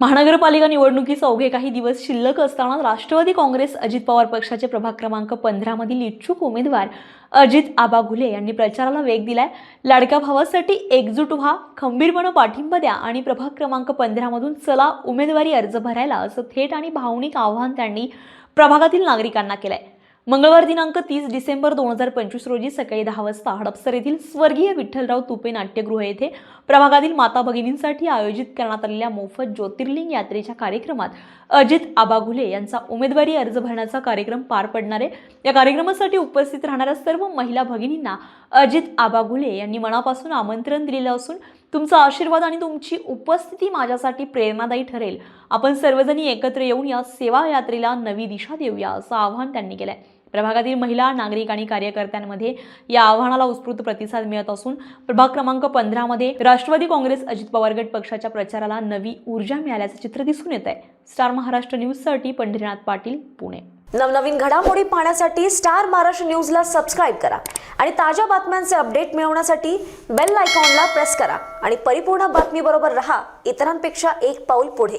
महानगरपालिका निवडणुकीचा अवघे काही दिवस शिल्लक असताना राष्ट्रवादी काँग्रेस अजित पवार पक्षाचे प्रभाग क्रमांक पंधरामधील इच्छुक उमेदवार अजित आबा घुले यांनी प्रचाराला वेग दिलाय. लाडक्या भावासाठी एकजूट व्हा खंबीरपणे पाठिंबा द्या आणि प्रभाग क्रमांक पंधरामधून चला उमेदवारी अर्ज भरायला असं थेट आणि भावनिक आवाहन त्यांनी प्रभागातील नागरिकांना केलंय. मंगळवार दिनांक तीस डिसेंबर दोन हजार पंचवीस रोजी सकाळी दहा वाजता हडपसर येथील स्वर्गीय विठ्ठलराव तुपे नाट्यगृह येथे प्रभागातील माता भगिनींसाठी आयोजित करण्यात आलेल्या मोफत ज्योतिर्लिंग यात्रेच्या कार्यक्रमात अजित आबाघुले यांचा उमेदवारी अर्ज भरण्याचा कार्यक्रम पार पडणार आहे. या कार्यक्रमासाठी उपस्थित राहणाऱ्या सर्व महिला भगिनींना अजित आबाघुले यांनी मनापासून आमंत्रण दिलेलं असून तुमचा आशीर्वाद आणि तुमची उपस्थिती माझ्यासाठी प्रेरणादायी ठरेल. आपण सर्वजणी एकत्र येऊन या सेवा यात्रेला नवी दिशा देऊया असं आवाहन त्यांनी केलं आहे प्रभागातील महिला नागरिक आणि कार्यकर्त्यांमध्ये या आव्हानाला उत्स्फूर्त प्रतिसाद मिळत असून प्रभाग क्रमांक पंधरामध्ये राष्ट्रवादी काँग्रेस अजित पवार गट पक्षाच्या प्रचाराला नवी ऊर्जा मिळाल्याचं चित्र दिसून येत आहे स्टार महाराष्ट्र न्यूजसाठी पंढरीनाथ पाटील पुणे. नवनवीन घडामोडी पाहण्यासाठी स्टार महाराष्ट्र न्यूजला सबस्क्राईब करा आणि ताज्या बातम्यांचे अपडेट मिळवण्यासाठी बेल आयकॉनला प्रेस करा आणि परिपूर्ण बातमीबरोबर रहा. इतरांपेक्षा एक पाऊल पुढे.